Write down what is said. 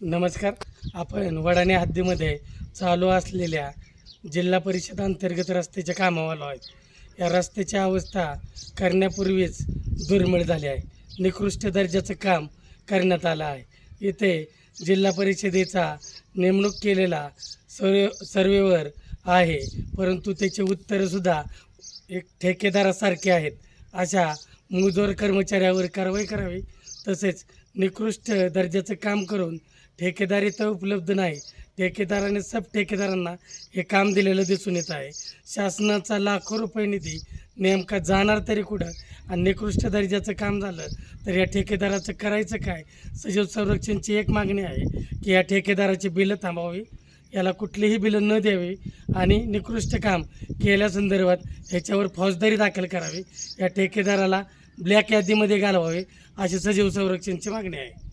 नमस्कार. आपण वडाणे हद्दीमध्ये चालू असलेल्या जिल्हा परिषद अंतर्गत रस्त्याच्या कामावर आलो या रस्त्याची अवस्था करण्यापूर्वीच दुर्मिळ झाली आहे. निकृष्ट दर्जाचं काम करण्यात आलं आहे. इथे जिल्हा परिषदेचा नेमणूक केलेला सर्व सर्वेवर आहे परंतु त्याचे उत्तरंसुद्धा एक ठेकेदारासारखे आहेत. अशा मुजोर कर्मचाऱ्यावर कारवाई करावी तसेच निकृष्ट दर्जाचं काम करून ठेकेदार इथं उपलब्ध नाही. ठेकेदाराने सब ठेकेदारांना हे काम दिलेलं दिसून येत आहे. शासनाचा लाखो रुपये निधी नेमका जाणार तरी कुठं आणि निकृष्ट दर्जाचं काम झालं तर या ठेकेदाराचं करायचं काय? सजीव संरक्षणची एक मागणी आहे की या ठेकेदाराची बिलं थांबावी याला कुठलीही बिलं न द्यावी आणि निकृष्ट काम केल्यासंदर्भात ह्याच्यावर फौजदारी दाखल करावी. या ठेकेदाराला ब्लॅक यादीमध्ये घालवावे अशी सजीव संरक्षणची मागणी आहे.